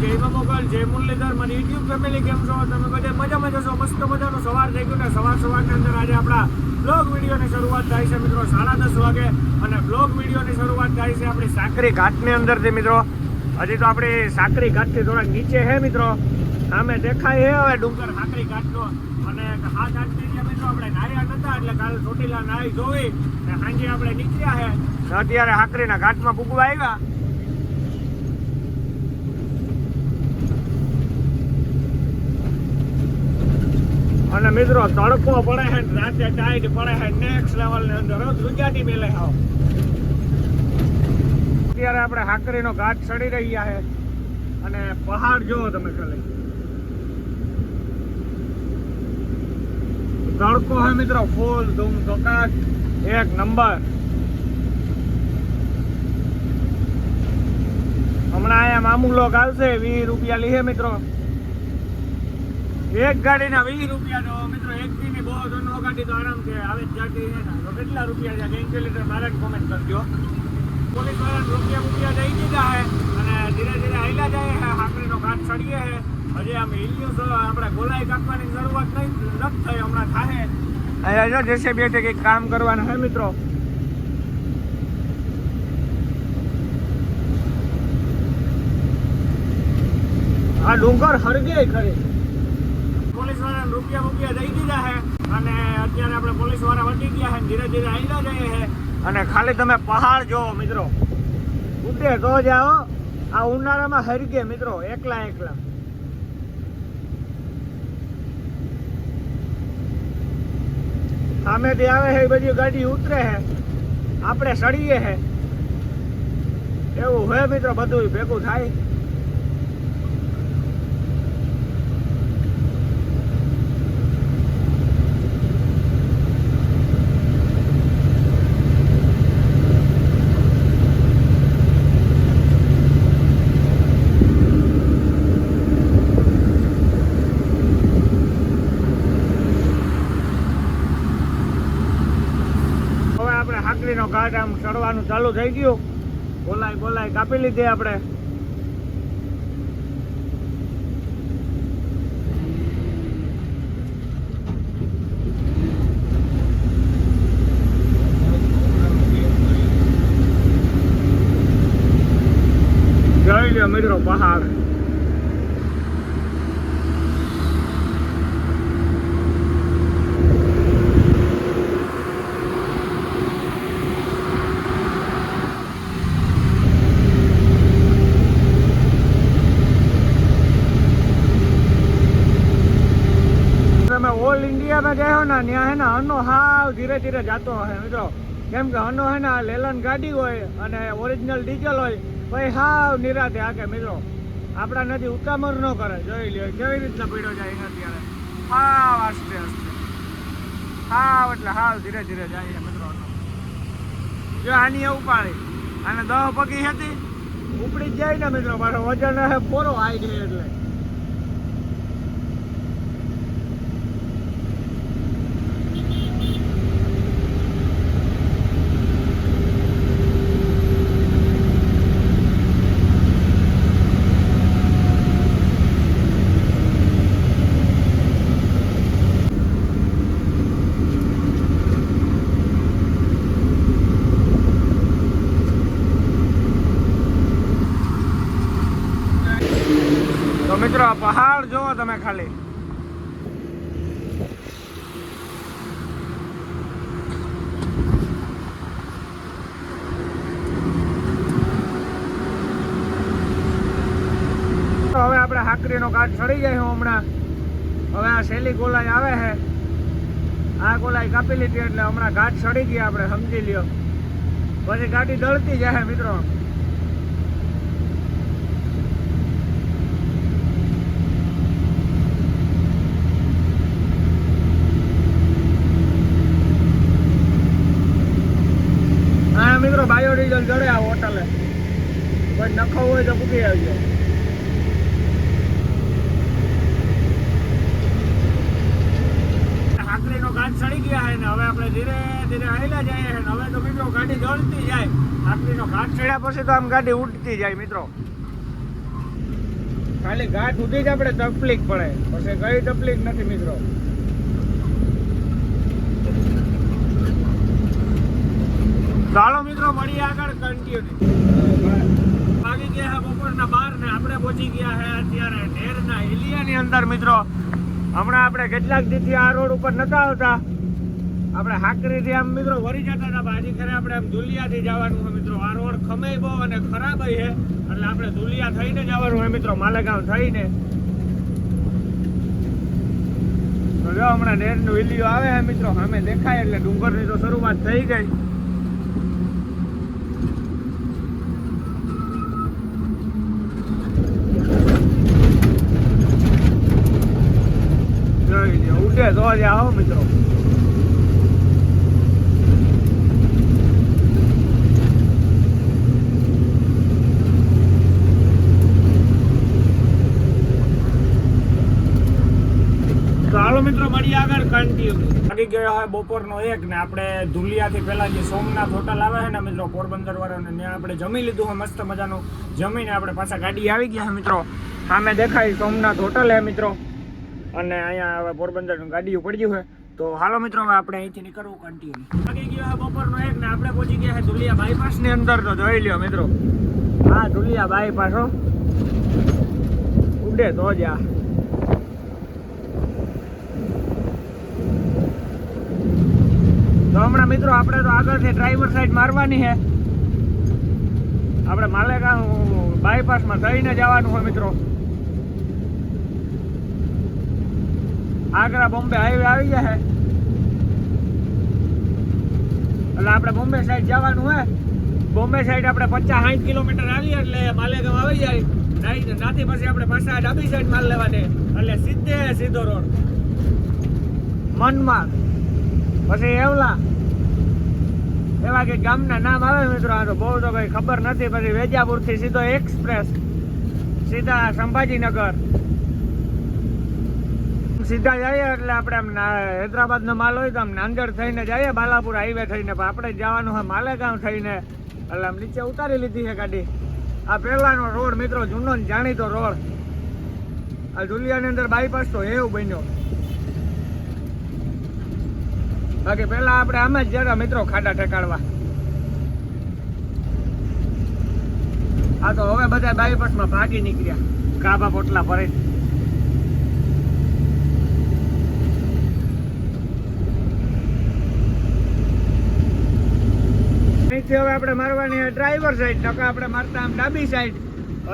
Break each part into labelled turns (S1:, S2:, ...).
S1: જય મોગલ જય મુરલીધર મારી યુટ્યુબ ફેમિલી કેમ છો? તમે બધે મજામાં જશો મસ્ત મજાનો સવાર થઈ ગયો ને સવાર સવારની અંદર આજે આપણા બ્લોગ વિડીયોની શરૂઆત થાય છે મિત્રો, સાડા દસ વાગે. અને બ્લોગ વિડીયોની શરૂઆત થાય છે આપણી સાકરી ઘાટની અંદરથી, મિત્રો. હજી તો આપણી સાકરી ઘાટથી થોડાક નીચે છે મિત્રો. સામે દેખાય છે હવે ડુંગર સાકરી ઘાટનો. અને હાથ ઘાટની મિત્રો, આપણે નાહ્યા નતા, એટલે કાલે ચોટીલા નાહી જોવી અને સાંજે આપણે નીકળ્યા છે અત્યારે સાકરીના ઘાટમાં પૂગવા આવ્યા. અને મિત્રો તડકો પડે છે રાતે ટાઈટ પડે છે નેક્સ્ટ લેવલની અંદર. હો, ગુજરાતી મેલે આવો. અત્યારે આપણે હાકરીનો ઘાટ ચડી રહ્યા છે. અને પહાડ જોવો તમે ખાલી. તડકો હે મિત્રો ફૂલ ધૂમ ધોકાશ એક નંબર. હમણાં અહીંયા મામુ લોક આવશે વીસ રૂપિયા લીધે મિત્રો. એક ગાડીના વીસ રૂપિયા તો મિત્રો, એક ની બહુ ધોનો ગાડી તો આરામ આવે જ જાતી છે તો કેટલા રૂપિયા છે? કેલ્ક્યુલેટર મારે કોમેન્ટ કરજો. પોલીસવાળા રૂપિયા રૂપિયા દઈ દીધા હે અને ધીરે ધીરે હાલ્યા જાય હે. હાકરીનો ઘાટ ચડીએ હે. હજી આમ હિલ્યું આપણે ગોલાઈ કાપવાની શરૂઆત નહીં, નથી થઈ હમણાં થાય અહીંયા જો બેઠે કંઈક કામ કરવાનું હે, મિત્રો. આ ડુંગર હરગે ખરી. રૂપિયા રૂપિયા દઈ દીધા છે. અને અત્યારે આપણે પોલીસવાળા વટી ગયા છે, ધીરે ધીરે આવીના જઈએ છે. અને ખાલી તમે પહાડ જોવો મિત્રો. ઉડે તો જાઓ આ ઉનાળામાં હરગે મિત્રો, એકલા એકલા. સામેથી આવે છે બધી ગાડી ઉતરે છે. આપણે સડીએ છે. એવું હોય મિત્રો બધું ભેગું થાય હવે આપણે હાકરીનો આમ ચડવાનું ચાલુ થઈ ગયું. બોલાય બોલાય, કાપી લીધી આપણે. જોઈ લો મિત્રો પહાડ ગયો ને, ત્યાં હે ને અનો હાવ ધીરે ધીરે જતો હે મિત્રો કેમ કે અનો હે ને લેલન ગાડી હોય અને ઓરિજિનલ ડીઝલ હોય ભાઈ હાવ નિરાતે હાકે, મિત્રો. આપણા નથી, ઉતામર ન કરે. જોઈ લ્યો, કેવી રીતના પીડો જાય એને અત્યારે. હાવ આસ્તે આસ્તે. હાવ એટલે હાવ ધીરે ધીરે જાય મિત્રો જો આની એ ઉપાડી. અને દહ પગી હતી. ઉપડી જાય ને, મિત્રો. મારો વજન પૂરો આવી ગયો એટલે તો મિત્રો આ પહાડ જોવો તમે ખાલી તો હવે આપણે હાકરીનો સડી જાય હું હમણાં. હવે આ શેલી ગોલાઈ આવે છે. આ ગોલાઈ કાપી લીધી એટલે હમણાં ઘાટ સડી ગયા આપણે, સમજી લ્યો. પછી ગાડી દળતી જાય મિત્રો. મિત્રો, બાયોડીઝલ જડે આ હોટલે. કોઈ નખો હોય તો પૂકી આવજો હાકરીનો ઘાટ ચડી ગયા છે ને હવે આપણે ધીરે ને હવે તો મિત્રો ગાડી દોડતી જાય. હાકરીનો ઘાટ ચડ્યા પછી તો આમ ગાડી ઉડતી જાય મિત્રો. ખાલી ઘાટ સુધી જ આપણે તકલીફ પડે. પછી કઈ તકલીફ નથી મિત્રો. ચાલો મિત્રો, મળીએ આગળ કન્ટિન્યુ વાગી ગયા છે બપોરના બાર ને આપણે પહોંચી ગયા હે અત્યારે ઢેરના એલિયાની અંદર મિત્રો. હમણાં આપણે કેટલાક દીથી આ રોડ ઉપર નતા આવતા. આપણે હાકરીથી આમ મિત્રો વરી જતા હતા હજી ખરે આપણે આમ ધુલિયાથી જવાનું હોય મિત્રો. આ રોડ ખમે બહુ અને ખરાબ છે. એટલે આપણે ધુલિયા થઈને જવાનું હોય મિત્રો, માલેગાંવ થઈને. તો જો હમણાં નેરનું વિલીઓ આવે છે મિત્રો અમે દેખાય એટલે ડુંગરની તો શરૂઆત થઈ ગઈ. ઉડે તો જ આવો મિત્રો. ચાલો મિત્રો, મળીએ આગળ કન્ટિન્યુ લાગી ગયો હોય બપોરનો એક ને આપણે ધુલિયાથી પહેલાં જે સોમનાથ હોટલ આવે છે ને મિત્રો, પોરબંદર વાળાને, ત્યાં આપણે જમી લીધું હોય, મસ્ત મજાનું જમીને આપણે પાછા ગાડી આવી ગયા મિત્રો. સામે દેખાય સોમનાથ હોટલ હે મિત્રો. અને અહીંયા હવે પોરબંદર ગાડીઓ પડી છે. તો હાલો મિત્રો, હવે આપણે અહીંથી નીકળવું કન્ટિન્યુ લાગી ગયો છે બપોરનો એક ને આપણે પહોંચી ગયા છે ધુલિયા બાયપાસની અંદર. તો જોઈ લ્યો મિત્રો. હા, ધુલિયા બાયપાસ હો. ઉડે તો જ તો હમણાં મિત્રો આપણે તો આગળથી ડ્રાઈવર સાઈડ મારવાની છે. આપણે માલેગાંવ બાયપાસમાં થઈને જવાનું હોય મિત્રો. આગ્રા, બોમ્બે હાઈવે આવી છે. એટલે આપણે બોમ્બે સાઈડ જવાનું હોય બોમ્બે સાઈડ આપણે પચાસ સાઠ કિલોમીટર આવીએ એટલે માલેગામ આવી જાય. નાથી પછી આપણે પાછા ડાબી સાઈડ માલ લેવાની. એટલે સીધે સીધો રોડ મનમાં પછી એવલા. એવા કે ગામના નામ આવે મિત્રો, આ તો બહુ તો કઈ ખબર નથી. પછી વેજાપુરથી સીધો એક્સપ્રેસ સીધા સંભાજીનગર. સીધા જઈએ એટલે આપણે આમ હૈદરાબાદ નો માલ હોય તો આમ નાંદેડ થઈને જઈએ, બાલાપુર હાઈવે થઈને. પણ આપણે જવાનું હોય માલેગાંવ થઈને. એટલે આમ નીચે ઉતારી લીધી છે ગાડી. આ પહેલાનો રોડ મિત્રો, જૂનો જાણીતો રોડ. આ જુલિયાની અંદર બાયપાસ તો એવું બન્યો. બાકી પેલા આપણે આમાં જ જરા મિત્રો ખાડા ઠેકાડવા આ તો હવે બધા બાયપાસમાં ભાગી નીકળ્યા કાબા પોટલા ભરે હવે આપણે મારવાની ડ્રાઈવર સાઈડ નકા આપણે મારતા આમ ડાબી સાઈડ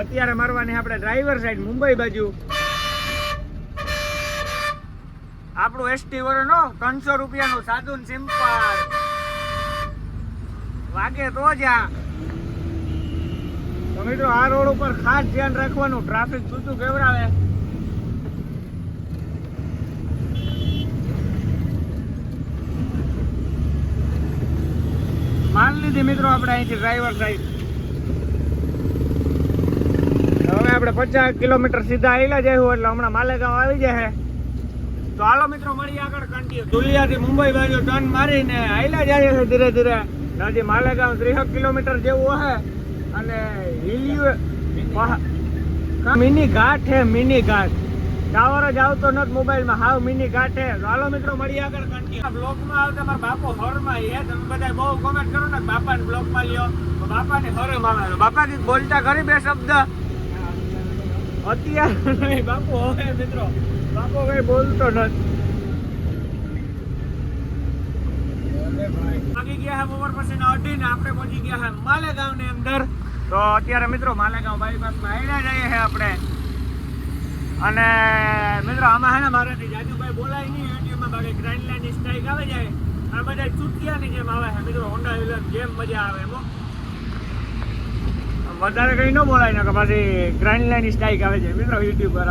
S1: અત્યારે મારવાની આપણે ડ્રાઈવર સાઈડ મુંબઈ બાજુ. આપણું એસટી વરનો ત્રણસો રૂપિયાનું સાદું સિમ્પલ. વાગે તો જ આ. તો મિત્રો, આ રોડ ઉપર ખાસ ધ્યાન રાખવાનું. ટ્રાફિક છૂટું કેવડાવે માન લીધી મિત્રો આપણે અહીંથી ડ્રાઈવર સાઈડ હવે આપણે પચાસ કિલોમીટર સીધા આવેલા જઈશું એટલે હમણાં માલેગાંવ આવી જાય. તો મિત્રો મળી આગળ કન્ટિન્યુ ધુલિયાથી મુંબઈ બાજુ ટર્ન મારીને આયલા જાય છે ધીરે ધીરે. હજી માલેગાંવ ત્રીસેક કિલોમીટર જેવું હશે અને હિલિયું મિની ઘાટ છે મિની ઘાટ. ટાવર જ આવતો નથી મોબાઈલમાં. હાવ મિની તો હાલો મિત્રો મળી આગળ બ્લોકમાં આવતા મારા બાપો હરમાં એ તમે બધા બહુ કોમેન્ટ કરો ને, બાપાને બ્લોગમાં લ્યો. તો બાપાને હરમ આવે તો બાપા કંઈક બોલતા ખરી બે શબ્દ. અત્યારે બાપુ હવે મિત્રો. બાપો કઈ બોલતો નથી. ગયા હે બપોર પછી અઢી ને આપણે પહોંચી ગયા હે માલેગાંવ અંદર. તો અત્યારે મિત્રો માલેગાંવ બાયપાસમાં આવ્યા જઈએ છે આપણે. અને મિત્રો આમાં હે ને મારાથી જાજુભાઈ બોલાય નહીં, એટીએમમાં બાકી ગ્રાઇન્ડ લાઈન સ્ટ્રાઇક આવે જાય. આ બધા ચૂટિયાની જેમ આવે મિત્રો હોન્ડા વિલન જેમ મજા આવે એમાં વધારે કઈ ન બોલાય ને પછી ગ્રાઇન્ડ લાઈન સ્ટ્રાઇક આવે છે મિત્રો યુટ્યુબ પર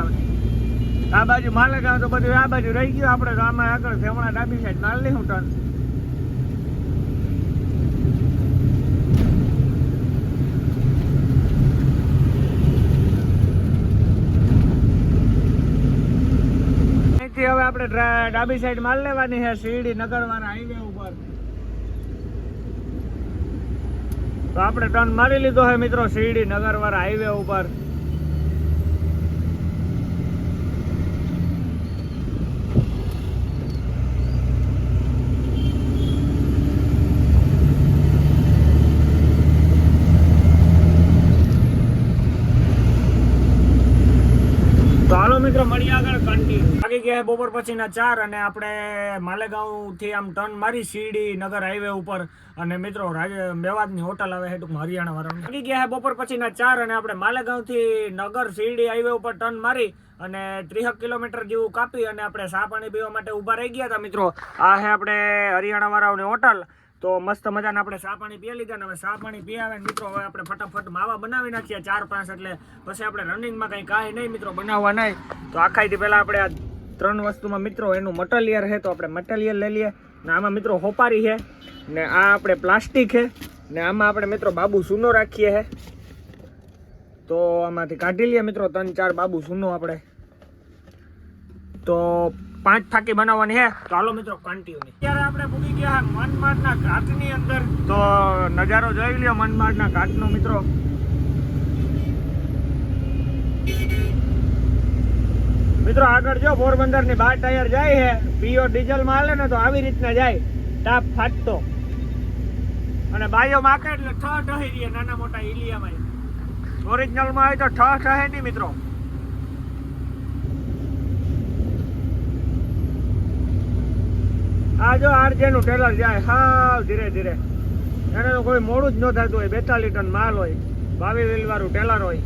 S1: આ બાજુ માલેગાંવ તો બધું આ બાજુ રહી ગયું આપણે, તો આમાં આગળ ફેમણા ડાબી સાઈડ માલ નહીં હું અહીંથી હવે આપણે ડાબી સાઈડ માલ લેવાની છે, શિરડી નગરવાના હાઈવે ઉપર. તો આપણે ટર્ન મારી લીધો છે મિત્રો, શિરડી નગરવાળા હાઈવે ઉપર. મિત્રો મળી આગળ કન્ટિન્યુ લાગી ગયા બપોર પછીના ચાર અને આપણે માલેગાંવથી આમ ટર્ન મારી શિરડી નગર હાઈવે ઉપર. અને મિત્રો, રાજ મેવાડની હોટલ આવે છે ટૂંકમાં હરિયાણા વાળાની લાગી ગયા બપોર પછીના ચાર અને આપણે માલેગાંવથી નગર શિરડી હાઈવે ઉપર ટર્ન મારી અને ત્રીસક કિલોમીટર જેવું કાપી અને આપણે સાહ પાણી પીવા માટે ઊભા રહી ગયા હતા મિત્રો. આ છે આપણે હરિયાણા વાળાઓની હોટલ તો મસ્ત મજાને આપણે ચા પાણી પી લીધા ને હવે ચા પાણી પી આવે મિત્રો, હવે આપણે ફટાફટ માવા બનાવી નાખીએ ચાર પાંચ એટલે પછી આપણે રનિંગમાં કંઈ કાંઈ નહીં મિત્રો, બનાવવા નહીં. તો આખાથી પહેલાં આપણે આ ત્રણ વસ્તુમાં મિત્રો, એનું મટલિયર છે, તો આપણે મટલિયર લઈ લઈએ. ને આમાં મિત્રો હોપારી છે, ને આ આપણે પ્લાસ્ટિક છે, ને આમાં આપણે મિત્રો બાબુ સૂનો રાખીએ છે. તો આમાંથી કાઢી લઈએ મિત્રો, ત્રણ ચાર બાબુ સૂનો આપણે. તો પાંચ થાકી બનાવવાની હે. ચાલો મિત્રો કન્ટિન્યુ અત્યારે આપણે પૂગી ગયા છે મનમાડના ઘાટની અંદર. તો નજારો જોઈ લ્યો મનમાડના ઘાટનો મિત્રો. મિત્રો, આગળ જો પોરબંદરની બાર ટાયર જાય છે પીઓ ડીઝલમાં હાલે ને તો આવી રીતના જાય. ટાપ ફાટતો. અને બાયો માકે એટલે ઠ ઠહી રહી નાના મોટા ઇલિયામાં ઓરિજિનલમાં હોય તો ઠ ઠહે મિત્રો. આ જો આરજે નું ટેલર જાય, હાવ ધીરે ધીરે. એને તો કોઈ મોડું જ ન થતું હોય, બેતાલીસ ટન માલ હોય બાવી વ્હીલ વાળું ટેલર હોય.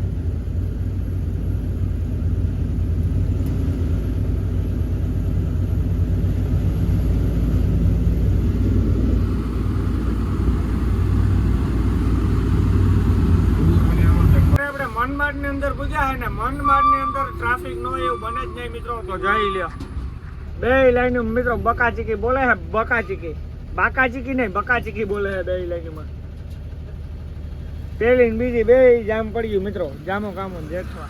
S1: મનમાડની અંદર પૂજ્યા હે ને મનમાડની અંદર ટ્રાફિક ન એવું બને જ નહીં મિત્રો, તો જઈ લ્યો. બે લાઈન મિત્રો બકાચીકી બોલે છે બકાચીકી. બાકાચીકી નહીં, બકાચીકી બોલે હે બે લાઈનમાં. પેલી ને બીજી બે જામ પડી ગયું મિત્રો, જામો કામો જેઠવા.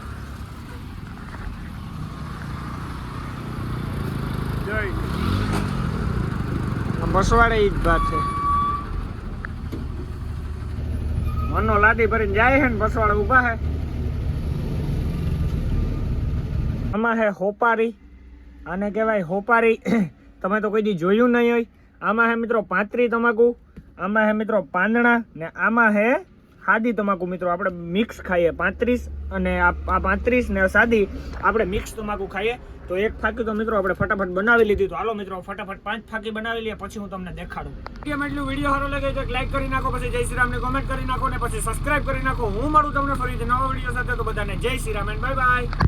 S1: બસવાડે ઈ જ વાત છે. મનો લાદી ભરીને જાય હે ને બસવાડે ઊભા છે આમાં છે હોપારી. આને કહેવાય હોપારી. તમે તો કોઈ જોયું નહીં હોય. આમાં હે મિત્રો પાંત્રી તમાકુ, આમાં હે મિત્રો પાંદડા ને આમાં હે સાદી તમાકુ મિત્રો. આપણે મિક્સ ખાઈએ. પાંત્રીસ અને આ પાંત્રીસ ને સાદી આપણે મિક્સ તમાકુ ખાઈએ. તો એક ફાકી તો મિત્રો આપણે ફટાફટ બનાવી લીધી. તો હાલો મિત્રો, ફટાફટ પાંચ ફાકી બનાવી લઈએ, પછી હું તમને દેખાડું. કેમ એટલું વીડિયો સારો લાગે તો લાઈક કરી નાખો, પછી જય શ્રી રામને કોમેન્ટ કરી નાખો ને પછી સબસ્ક્રાઈબ કરી નાખો. હું મળું તમને ફરીથી નવા વીડિયો સાથે. તો બધાને જય Shri Ram and bye bye